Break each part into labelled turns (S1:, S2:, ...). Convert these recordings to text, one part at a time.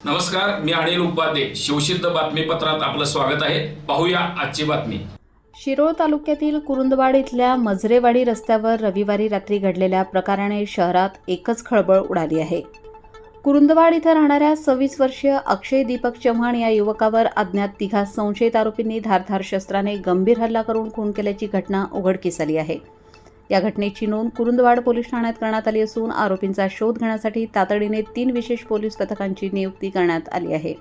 S1: नमस्कार मी अनिल उपाध्ये. शिवसिद्ध बातमीपत्रात आपलं स्वागत आहे. पाहूया आजची बातमी.
S2: शिरोळ तालुक्यातील कुरुंदवाड इथल्या मजरेवाडी रस्त्यावर रविवारी रात्री घडलेल्या प्रकाराने शहरात एकच खळबळ उडाली आहे. कुरुंदवाड इथं राहणाऱ्या सव्वीस वर्षीय अक्षय दीपक चव्हाण या युवकावर अज्ञात तिघा संशयित आरोपींनी धारधार शस्त्राने गंभीर हल्ला करून खून केल्याची घटना उघडकीस आली आहे. या घटनेची नोंद कुरुंदवाड पोलीस ठाण्यात करण्यात आली असून आरोपींचा शोध घेण्यासाठी तातडीने तीन विशेष पोलीस पथकांची नियुक्ती करण्यात आली आहे.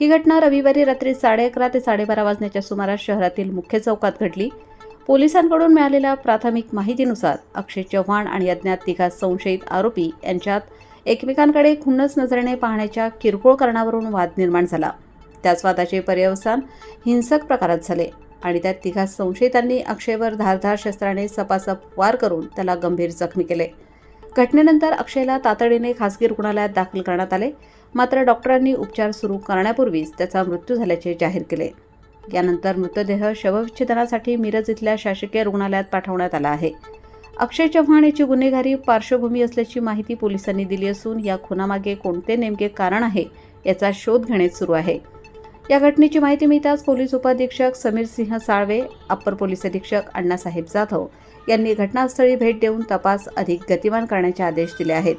S2: ही घटना रविवारी रात्री साडे अकरा ते साडेबारा वाजण्याच्या सुमारास शहरातील मुख्य चौकात घडली. पोलिसांकडून मिळालेल्या प्राथमिक माहितीनुसार अक्षय चव्हाण आणि अज्ञात तिघा संशयित आरोपी यांच्यात एकमेकांकडे खुन्नस नजरेने पाहण्याच्या किरकोळ कारणावरून वाद निर्माण झाला. त्याच वादाचे पर्यवसान हिंसक प्रकारात झाले. आणि त्यात तिघा संशयितांनी अक्षयवर धारधार शस्त्राने सपासप वार करून त्याला गंभीर जखमी केले. घटनेनंतर अक्षयला तातडीने खासगी रुग्णालयात दाखल करण्यात आले. मात्र डॉक्टरांनी उपचार सुरू करण्यापूर्वीच त्याचा मृत्यू झाल्याचे जाहीर केले. यानंतर मृतदेह शवविच्छेदनासाठी मिरज इथल्या शासकीय रुग्णालयात पाठवण्यात आला आहे. अक्षय चव्हाण याची गुन्हेगारी पार्श्वभूमी असल्याची माहिती पोलिसांनी दिली असून या खुनामागे कोणते नेमके कारण आहे याचा शोध घेणे सुरू आहे. या घटनेची माहिती मिळताच पोलीस उपाधीक्षक समीर सिंह साळवे अप्पर पोलीस अधीक्षक अण्णासाहेब जाधव यांनी घटनास्थळी भेट देऊन तपास अधिक गतिमान करण्याचे आदेश दिले आहेत.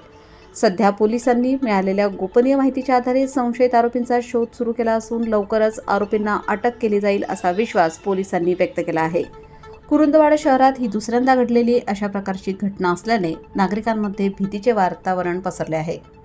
S2: सध्या पोलिसांनी मिळालेल्या गोपनीय माहितीच्या आधारे संशयित आरोपींचा शोध सुरू केला असून लवकरच आरोपींना अटक केली जाईल असा विश्वास पोलिसांनी व्यक्त केला आहे. कुरुंदवाडा शहरात ही दुसऱ्यांदा घडलेली अशा प्रकारची घटना असल्याने नागरिकांमध्ये भीतीचे वातावरण पसरले आहे.